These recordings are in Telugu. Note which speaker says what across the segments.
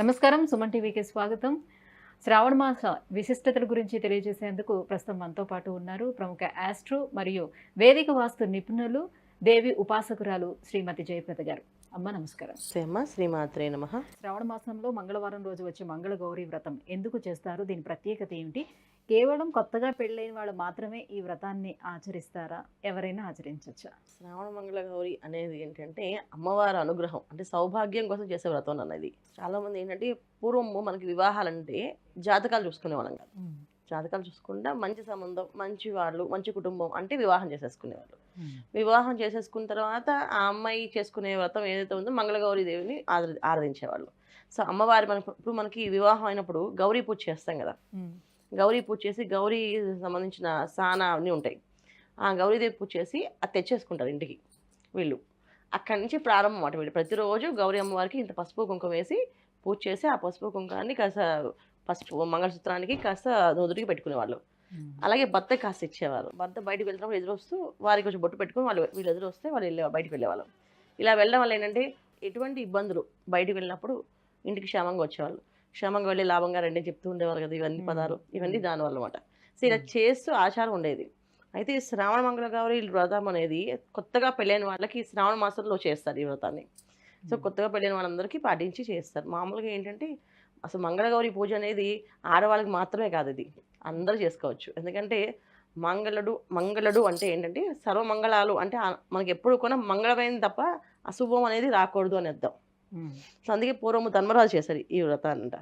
Speaker 1: నమస్కారం సుమన్ టీవీకి స్వాగతం. శ్రావణ మాస విశిష్టతల గురించి తెలియజేసేందుకు ప్రస్తుతం మనతో పాటు ఉన్నారు ప్రముఖ ఆస్ట్రో మరియు వేదిక వాస్తు నిపుణులు దేవి ఉపాసకురాలు శ్రీమతి జయప్రద గారు. అమ్మ నమస్కారం.
Speaker 2: సేమ శ్రీమాత్రే నమ.
Speaker 1: శ్రావణ మాసంలో మంగళవారం రోజు వచ్చే మంగళ గౌరీ వ్రతం ఎందుకు చేస్తారు? దీని ప్రత్యేకత ఏమిటి? కేవలం కొత్తగా పెళ్ళైన వాళ్ళు మాత్రమే ఈ వ్రతాన్ని ఆచరిస్తారా? ఎవరైనా ఆచరించవచ్చా
Speaker 2: శ్రావణ మంగళ గౌరి అనేది ఏంటంటే అమ్మవారి అనుగ్రహం అంటే సౌభాగ్యం కోసం చేసే వ్రతం అన్నది. చాలా మంది ఏంటంటే పూర్వము మనకి వివాహాలంటే జాతకాలు చూసుకునేవాళ్ళం కాదు. జాతకాలు చూసుకుంటా మంచి సంబంధం మంచి వాళ్ళు మంచి కుటుంబం అంటే వివాహం చేసేసుకునేవాళ్ళు. వివాహం చేసేసుకున్న తర్వాత ఆ అమ్మాయి చేసుకునే వ్రతం ఏదైతే ఉందో మంగళగౌరి దేవిని ఆరాధించేవాళ్ళు. సో అమ్మవారి మనకు ఇప్పుడు మనకి వివాహం అయినప్పుడు గౌరీ పూజ చేస్తాం కదా. గౌరీ పూజ చేసి గౌరీ సంబంధించిన సానా అన్నీ ఉంటాయి. ఆ గౌరీదేవి పూజ చేసి అది తెచ్చేసుకుంటారు ఇంటికి వీళ్ళు. అక్కడి నుంచి ప్రారంభం అన్నమాట వీళ్ళు. ప్రతిరోజు గౌరీ అమ్మవారికి ఇంత పసుపు కుంకుమ వేసి పూజ చేసి ఆ పసుపు కుంకాన్ని కాస్త పసుపు మంగళసూత్రానికి కాస్త నొదుటికి పెట్టుకునేవాళ్ళు. అలాగే భర్త కాస్త ఇచ్చేవారు. భర్త బయటకు వెళ్తున్నప్పుడు ఎదురొస్తూ వారికి కొంచెం బొట్టు పెట్టుకుని వాళ్ళు వీళ్ళు ఎదురు వస్తే వాళ్ళు వెళ్ళే బయటకు వెళ్ళేవాళ్ళు. ఇలా వెళ్ళడం వల్ల ఏంటంటే ఎటువంటి ఇబ్బందులు బయటకు వెళ్ళినప్పుడు ఇంటికి క్షేమంగా వచ్చేవాళ్ళు. క్షేమంగా వెళ్ళి లాభంగా రెండే చెప్తూ ఉండేవారు కదా ఇవన్నీ. పదాలు ఇవన్నీ. దానివల్ల అనమాట సో ఇలా. చేస్తూ ఆచారం ఉండేది. అయితే ఈ శ్రావణ మంగళ గౌరి వ్రతం అనేది కొత్తగా పెళ్ళైన వాళ్ళకి ఈ శ్రావణ మాసంలో చేస్తారు ఈ వ్రతాన్ని. సో కొత్తగా పెళ్ళైన వాళ్ళందరికీ పాటించి చేస్తారు. మామూలుగా ఏంటంటే అసలు మంగళగౌరి పూజ అనేది ఆడవాళ్ళకి మాత్రమే కాదు ఇది. అందరూ చేసుకోవచ్చు. ఎందుకంటే మంగళుడు మంగళుడు అంటే ఏంటంటే సర్వమంగళాలు అంటే మనకి ఎప్పుడు కూడా మంగళమైంది తప్ప అశుభం అనేది రాకూడదు అని అర్థం. సో అందుకే పూర్వము ధర్మరాజు చేశారు ఈ వ్రతాన్ని అంట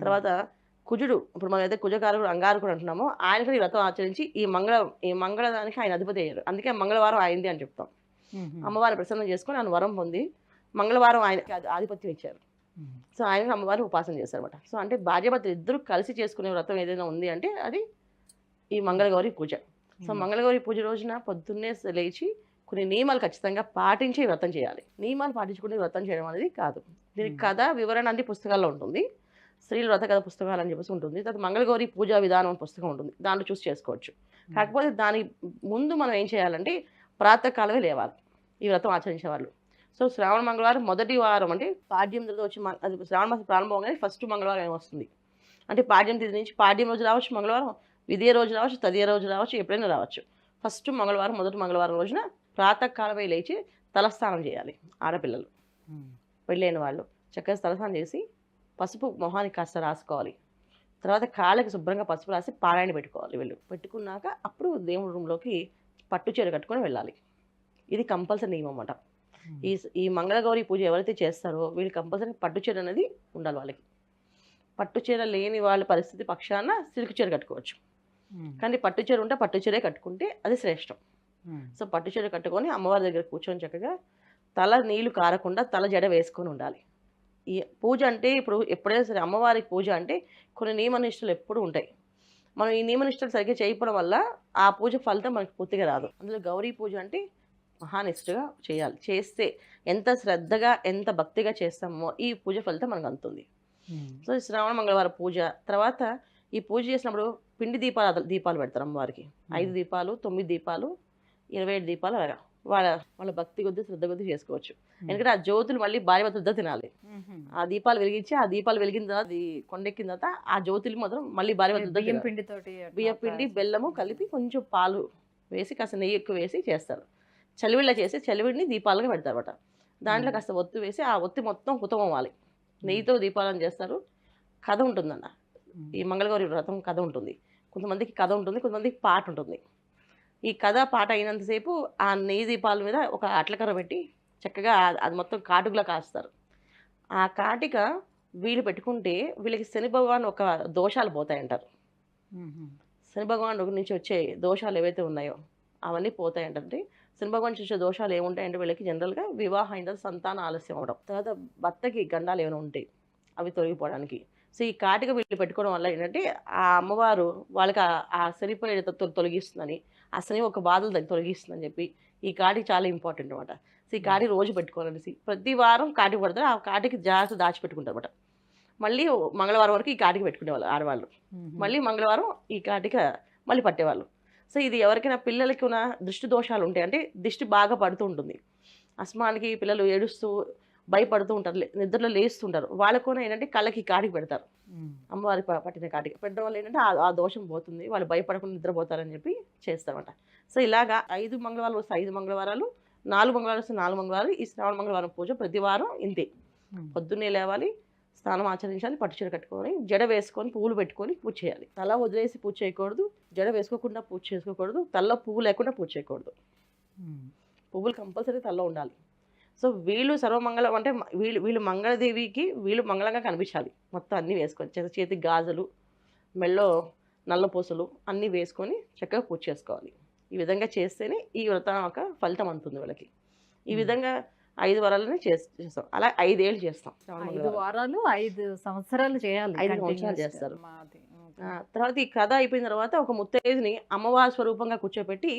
Speaker 2: తర్వాత కుజుడు ఇప్పుడు మనం అయితే కుజకారుడు అంగారకుడు అంటున్నామో ఆయన కూడా ఈ వ్రతం ఆచరించి ఈ మంగళ ఈ మంగళదానికి ఆయన అధిపతి అయ్యారు. అందుకే మంగళవారం అయింది అని చెప్తాం. అమ్మవారిని ప్రసన్నం చేసుకొని ఆయన వరం పొంది మంగళవారం ఆయనకి ఆధి- ఆధిపత్యం ఇచ్చారు. సో ఆయన అమ్మవారిని ఉపాసన చేశారు అనమాట సో అంటే భార్యాభర్తలు ఇద్దరు కలిసి చేసుకునే వ్రతం ఏదైనా ఉంది అంటే అది ఈ మంగళగౌరి పూజ. సో మంగళగౌరి పూజ రోజున పొద్దున్నే లేచి కొన్ని నియమాలు ఖచ్చితంగా పాటించి వ్రతం చేయాలి. నియమాలు పాటించుకుని వ్రతం చేయడం అనేది కాదు. దీనికి
Speaker 1: Hmm.
Speaker 2: కథ వివరణ అంటే పుస్తకాల్లో ఉంటుంది. స్త్రీల వ్రత కథ పుస్తకాలు అని చెప్పేసి ఉంటుంది. తర్వాత మంగళగౌరి పూజా విధానం అనే పుస్తకం ఉంటుంది. దాంట్లో చూసి చేసుకోవచ్చు. కాకపోతే దాని ముందు మనం ఏం చేయాలంటే ప్రాతకాలమే లేవాలి. ఈ వ్రతం ఆచరించే వాళ్ళు సో శ్రావణ మంగళవారం మొదటి వారం అంటే పాడ్యం తిథి వచ్చి అది శ్రావణ మాసం ప్రారంభం అవగానే ఫస్ట్ మంగళవారం వస్తుంది. అంటే పాడ్యం తిథి నుంచి పాడ్యం రోజు రావచ్చు మంగళవారం విదే రోజు రావచ్చు తదియ రోజు రావచ్చు ఎప్పుడైనా రావచ్చు. ఫస్ట్ మంగళవారం మొదటి మంగళవారం రోజున ప్రాతకాలమే లేచి తలస్నానం చేయాలి ఆడపిల్లలు. పెళ్ళైన వాళ్ళు చక్కగా తలస్నానం చేసి పసుపు మొహానికి కాస్త రాసుకోవాలి. తర్వాత కాళ్ళకి శుభ్రంగా పసుపు రాసి పారాయణ పెట్టుకోవాలి వీళ్ళు. పెట్టుకున్నాక అప్పుడు దేవుడి రూమ్లోకి పట్టు చీర కట్టుకొని వెళ్ళాలి. ఇది కంపల్సరీ నియమం అన్నమాట. ఈ ఈ మంగళగౌరి పూజ ఎవరైతే చేస్తారో వీళ్ళు కంపల్సరీ పట్టు చీర అనేది ఉండాలి వాళ్ళకి. పట్టు చీర లేని వాళ్ళ పరిస్థితి పక్షాన సిల్క్ చీర కట్టుకోవచ్చు. కానీ పట్టు చీర ఉంటే పట్టు చీరే కట్టుకుంటే అది శ్రేష్టం. సో పట్టు చీర కట్టుకొని అమ్మవారి దగ్గర కూర్చొని చక్కగా తల నీళ్ళు కారకుండా తల జడ వేసుకొని ఉండాలి. ఈ పూజ అంటే ఇప్పుడు ఎప్పుడైనా సరే అమ్మవారికి పూజ అంటే కొన్ని నియమనిష్టలు ఎప్పుడు ఉంటాయి. మనం ఈ నియమనిష్టలు సరిగ్గా చేయకపోవడం వల్ల ఆ పూజ ఫలితం మనకి పూర్తిగా రాదు. అందులో గౌరీ పూజ అంటే మహానిష్ఠగా చేయాలి. చేస్తే ఎంత శ్రద్ధగా ఎంత భక్తిగా చేస్తామో ఈ పూజ ఫలితం మనకు అందుతుంది. సో శ్రావణ మంగళవారం పూజ తర్వాత ఈ పూజ చేసినప్పుడు పిండి దీపాలు దీపాలు పెడతారు అమ్మవారికి. ఐదు దీపాలు తొమ్మిది దీపాలు ఇరవై ఏడు దీపాలు అలాగా. వాళ్ళ వాళ్ళ భక్తి కొద్ది శ్రద్ధ కొద్ది చేసుకోవచ్చు. ఎందుకంటే ఆ జ్యోతులు మళ్ళీ భార్య భర్త తినాలి. ఆ దీపాలు వెలిగించి ఆ దీపాలు వెలిగిన తర్వాత కొండెక్కిన తర్వాత ఆ జ్యోతులు మాత్రం మళ్ళీ భార్య భర్త
Speaker 1: బియ్యం పిండితోటి
Speaker 2: బియ్య పిండి బెల్లము కలిపి కొంచెం పాలు వేసి కాస్త నెయ్యి ఎక్కువ వేసి చేస్తారు. చలివిళ్ళ చేసి చలివిడిని దీపాలుగా పెడతారు అనమాట దాంట్లో. కాస్త ఒత్తి వేసి ఆ ఒత్తి మొత్తం హుతమవ్వాలి నెయ్యితో దీపాలను చేస్తారు. కథ ఉంటుందన్న. ఈ మంగళగౌరి వ్రతం కథ ఉంటుంది. కొంతమందికి కథ ఉంటుంది కొంతమందికి పాట ఉంటుంది. ఈ కథ పాట అయినంతసేపు ఆ నెయ్యి దీపాల మీద ఒక అట్లకర్ర పెట్టి చక్కగా అది మొత్తం కాటుకులా కాస్తారు. ఆ కాటిక వీళ్ళు పెట్టుకుంటే వీళ్ళకి శని భగవాన్ ఒక దోషాలు పోతాయంటారు. శని భగవాన్ నుంచి వచ్చే దోషాలు ఏవైతే ఉన్నాయో అవన్నీ పోతాయంటే శని భగవాన్ వచ్చే దోషాలు ఏముంటాయంటే వీళ్ళకి జనరల్గా వివాహం అయిన తర్వాత సంతాన ఆలస్యం అవడం. తర్వాత భర్తకి గండాలు ఏమైనా ఉంటాయి అవి తొలగిపోవడానికి. సో ఈ కాటిక వీళ్ళు పెట్టుకోవడం వల్ల ఏంటంటే ఆ అమ్మవారు వాళ్ళకి ఆ- తొ- తొలగిస్తుందని ఆ శని ఒక బాధలు తొలగిస్తుందని చెప్పి ఈ కాటికి చాలా ఇంపార్టెంట్ అనమాట సో ఈ కాటి రోజు పెట్టుకోవాలనేసి ప్రతి వారం కాటికి పడతారు. ఆ కాటికి జాగ్రత్త దాచిపెట్టుకుంటారు అనమాట మళ్ళీ మంగళవారం వరకు ఈ కాటికి పెట్టుకునేవాళ్ళు ఆడవాళ్ళు. మళ్ళీ మంగళవారం ఈ కాటిక మళ్ళీ పట్టేవాళ్ళు. సో ఇది ఎవరికైనా పిల్లలకి ఉన్న దృష్టి దోషాలు ఉంటాయి అంటే దిష్టి బాగా పడుతూ ఉంటుంది అస్మానికి పిల్లలు ఏడుస్తూ భయపడుతూ ఉంటారు. నిద్రలో లేస్తుంటారు. వాళ్ళకు ఏంటంటే కళ్ళకి కాటికి పెడతారు. అమ్మవారి పట్టిన కాటికి. పెట్టడం వల్ల ఏంటంటే ఆ- దోషం పోతుంది. వాళ్ళు భయపడకుండా నిద్రపోతారని చెప్పి చేస్తారన్నమాట. సో ఇలాగా ఐదు మంగళవారాలు వస్తే ఐదు మంగళవారాలు నాలుగు మంగళవారాలు వస్తే నాలుగు మంగళవారాలు ఈ శ్రావణ మంగళవారం పూజ ప్రతి వారం ఇంతే. పొద్దున్నే లేవాలి స్నానం ఆచరించాలి పట్టు చీర కట్టుకొని జడ వేసుకొని పువ్వులు పెట్టుకొని పూజ చేయాలి. తల వదిలేసి పూజ చేయకూడదు జడ వేసుకోకుండా పూజ చేసుకోకూడదు తలలో పువ్వు లేకుండా పూజ చేయకూడదు. పువ్వులు కంపల్సరీ తలలో ఉండాలి. సో వీళ్ళు సర్వమంగళం అంటే వీళ్ళు వీళ్ళు మంగళదేవికి వీళ్ళు మంగళంగా కనిపించాలి. మొత్తం అన్నీ వేసుకొని చేతి గాజులు మెళ్ళో నల్ల పూసలు అన్నీ వేసుకొని చక్కగా పూజ చేసుకోవాలి. ఈ విధంగా చేస్తేనే ఈ వ్రతం ఒక ఫలితం అందుతుంది వీళ్ళకి. ఈ. విధంగా ఐదు వారాలని చేస్- చేస్తాం అలా ఐదేళ్ళు చేస్తాం
Speaker 1: ఐదు. వారాలు ఐదు సంవత్సరాలు చేయాలి
Speaker 2: ఐదు సంవత్సరాలు. చేస్తారు. తర్వాత ఈ కథ అయిపోయిన తర్వాత ఒక ముత్తైదుని అమ్మవారి స్వరూపంగా కూర్చోబెట్టి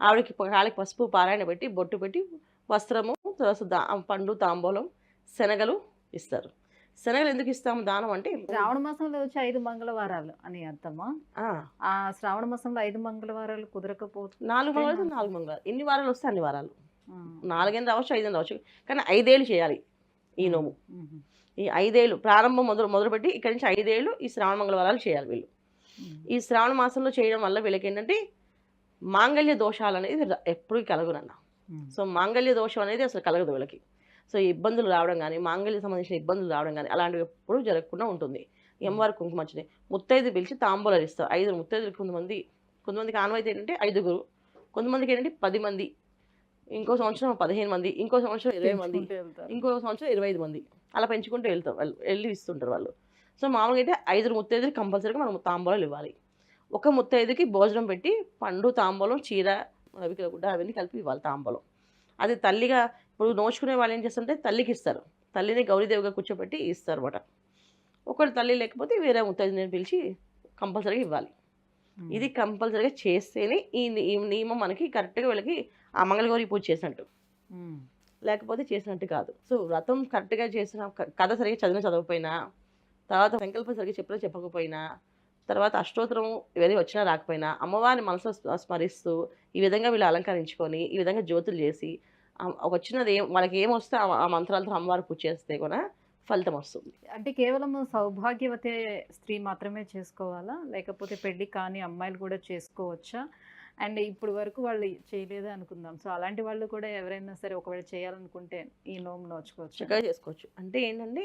Speaker 2: ఆవిడకి కాళ్ళకి పసుపు పారాయణ పెట్టి బొట్టు పెట్టి వస్త్రము తర్వాత పండు తాంబూలం శనగలు ఇస్తారు శనగలు ఎందుకు ఇస్తాము దానం అంటే
Speaker 1: శ్రావణ మాసంలో వచ్చి ఐదు మంగళవారాలు అని అర్థమా
Speaker 2: ఆ,
Speaker 1: శ్రావణ మాసంలో ఐదు మంగళవారాలు కుదరకపోతే
Speaker 2: నాలుగు మంగళవారం నాలుగు మంగళవారం ఎన్ని వారాలు వస్తే అన్ని వారాలు. నాలుగైదు రావచ్చు ఐదు రావచ్చు. కానీ ఐదేళ్ళు చేయాలి ఈ నోము. ఈ ఐదేళ్ళు ప్రారంభం మొదలు మొదలుపెట్టి ఇక్కడి నుంచి ఐదేళ్ళు ఈ శ్రావణ మంగళవారాలు చేయాలి వీళ్ళు. ఈ శ్రావణ మాసంలో చేయడం వల్ల వీళ్ళకి ఏంటంటే మాంగళ్య దోషాలు అనేది ఎప్పుడూ కలగునన్న. సో మాంగళ్య దోషం అనేది అసలు కలగదు వీళ్ళకి. సో ఈ ఇబ్బందులు రావడం కానీ మాంగళ్య సంబంధించిన ఇబ్బందులు రావడం కానీ అలాంటివి ఎప్పుడూ జరగకుండా ఉంటుంది. ఎంవారు కుంకుమచ్చని ముత్తైదు పిలిచి తాంబూలాలు ఇస్తారు. ఐదు ముత్తైదులు కొంతమంది కొంతమందికి ఆనవాయితీ ఏంటంటే ఐదుగురు. కొంతమందికి ఏంటంటే పది మంది. ఇంకో సంవత్సరం పదిహేను మంది ఇంకో సంవత్సరం ఇరవై మంది. ఇంకో సంవత్సరం ఇరవై ఐదు మంది. అలా పెంచుకుంటూ వెళ్తారు వాళ్ళు వెళ్ళి ఇస్తుంటారు వాళ్ళు. సో మామూలుగా అయితే ఐదు ముత్తైదులు కంపల్సరీగా మనం తాంబూలాలు ఇవ్వాలి. ఒక ముత్తైదుకి భోజనం పెట్టి పండు తాంబూలం చీర రవికల గుడ్డ అవన్నీ కలిపి ఇవ్వాలి తాంబూలం. అది తల్లిగా ఇప్పుడు నోచుకునే వాళ్ళు ఏం చేస్తుంటే తల్లికి ఇస్తారు. తల్లిని గౌరీదేవిగా కూర్చోబెట్టి ఇస్తారు అనమాట ఒకటి తల్లి లేకపోతే వేరే ముత్తైదుని పిలిచి కంపల్సరీగా ఇవ్వాలి. ఇది కంపల్సరీగా చేస్తేనే ఈ నియమం మనకి కరెక్ట్గా వీళ్ళకి ఆ మంగళగౌరి పూజ చేసినట్టు. లేకపోతే చేసినట్టు కాదు. సో వ్రతం కరెక్ట్గా చేసిన కథ సరిగ్గా చదివిన చదవకపోయినా తర్వాత సంకల్పం సరిగ్గా చెప్పినా చెప్పకపోయినా తర్వాత అష్టోత్తరం ఇవన్నీ వచ్చినా రాకపోయినా అమ్మవారిని మనసులో స్మ- స్మరిస్తూ ఈ విధంగా వీళ్ళు అలంకరించుకొని ఈ విధంగా జ్యోతులు చేసి వచ్చినది ఏం వాళ్ళకి ఏం వస్తే ఆ- ఆ మంత్రాలతో అమ్మవారు పూజ చేస్తే కూడా ఫలితం వస్తుంది.
Speaker 1: అంటే కేవలం సౌభాగ్యవతి స్త్రీ మాత్రమే చేసుకోవాలా? లేకపోతే పెళ్ళి కాని అమ్మాయిలు కూడా చేసుకోవచ్చా? అండ్ ఇప్పుడు వరకు వాళ్ళు చేయలేదు అనుకుందాం. సో అలాంటి వాళ్ళు కూడా ఎవరైనా సరే ఒకవేళ చేయాలనుకుంటే ఈ నోము నోచుకోవచ్చు.
Speaker 2: చక్కగా చేసుకోవచ్చు. అంటే ఏంటంటే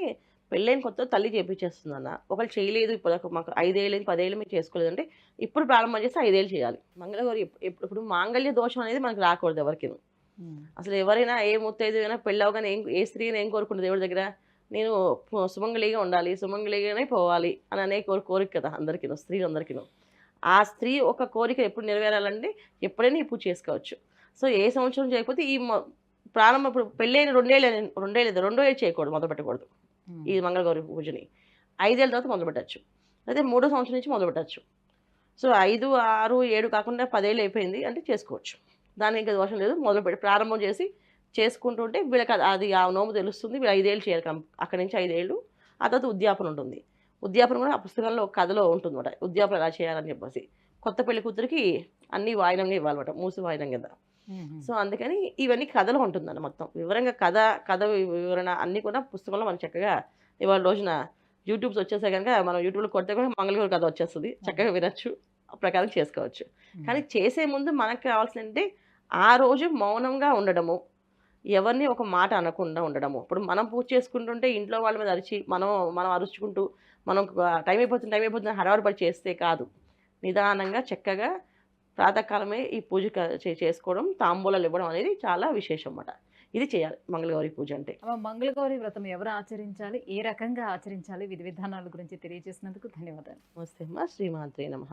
Speaker 2: పెళ్ళైన కొత్త తల్లి చేపించేస్తుంది అన్న ఒకళ్ళు చేయలేదు ఇప్పుడు మాకు ఐదేళ్ళు పదేళ్ళు మీరు చేసుకోలేదు అంటే ఇప్పుడు ప్రారంభం చేస్తే ఐదేళ్ళు చేయాలి. మంగళవారి ఇప్పుడు మాంగళ్య దోషం అనేది మనకు రాకూడదు ఎవరికి. అసలు ఎవరైనా ఏ ముత్తైదు అయినా పెళ్ళి అవగానే ఏం ఏ స్త్రీని ఏం కోరుకుంటుంది దేవుడి దగ్గర? నేను సుమంగళిగా ఉండాలి సుమంగళిగానే పోవాలి అని అనే కోరి కోరిక కదా అందరికీ స్త్రీలందరికీ ఆ స్త్రీ ఒక కోరిక ఎప్పుడు నెరవేరాలంటే ఎప్పుడైనా ఈ పూజ చేసుకోవచ్చు. సో ఏ సంవత్సరం చేయకపోతే ఈ ప్రారంభం ఇప్పుడు పెళ్ళైన రెండేళ్ళు రెండేళ్ళు రెండో ఏళ్ళు చేయకూడదు మొదలు పెట్టకూడదు. ఈ మంగళగౌరి పూజని. ఐదేళ్ళ తర్వాత మొదలు పెట్టచ్చు. అయితే మూడో సంవత్సరం నుంచి మొదలు పెట్టచ్చు. సో ఐదు ఆరు ఏడు కాకుండా పదేళ్ళు అయిపోయింది అంటే చేసుకోవచ్చు. దానికి ఇంకా దోషం లేదు. మొదలు పెట్టి ప్రారంభం చేసి చేసుకుంటుంటే వీళ్ళకి అది- ఆ నోము తెలుస్తుంది. వీళ్ళు ఐదేళ్ళు చేయాలి అక్కడి నుంచి ఐదేళ్ళు. ఆ తర్వాత ఉద్యాపన ఉంటుంది. ఉద్యాపన కూడా ఆ పుస్తకంలో కథలో ఉంటుంది అనమాట ఉద్యాపన ఎలా చేయాలని చెప్పేసి. కొత్త పెళ్ళి కూతురికి అన్ని వాయినంగా ఇవ్వాలన్నమాట. మూసి వాయినం కింద. సో అందుకని ఇవన్నీ కథలో ఉంటుందన్న మొత్తం. వివరంగా కథ కథ వివరణ అన్నీ కూడా పుస్తకంలో మనం చక్కగా ఇవాళ రోజున యూట్యూబ్స్ వచ్చేసే కనుక మనం యూట్యూబ్లో కొడితే కూడా మంగళగిరి కథ వచ్చేస్తుంది. చక్కగా వినొచ్చు. ఆ ప్రకారం చేసుకోవచ్చు. కానీ చేసే ముందు మనకు కావాల్సిందంటే ఆ రోజు మౌనంగా ఉండడము. ఎవరిని ఒక మాట అనకుండా ఉండడము. ఇప్పుడు మనం పూజ చేసుకుంటుంటే ఇంట్లో వాళ్ళ మీద అరిచి మనం మనం అరుచుకుంటూ మనం టైం అయిపోతుంది టైం అయిపోతుంది హడావుడి పడి చేస్తే కాదు. నిదానంగా చక్కగా ప్రాతకాలమే ఈ పూజ చేసుకోవడం తాంబూలాలు ఇవ్వడం అనేది చాలా విశేషం అన్నమాట. ఇది చేయాలి మంగళగౌరి పూజ అంటే.
Speaker 1: మంగళగౌరి వ్రతం ఎవరు ఆచరించాలి ఏ రకంగా ఆచరించాలి విధి విధానాల గురించి తెలియజేసినందుకు ధన్యవాదాలు.
Speaker 2: నమస్తే అమ్మ. శ్రీమాత్రే నమ.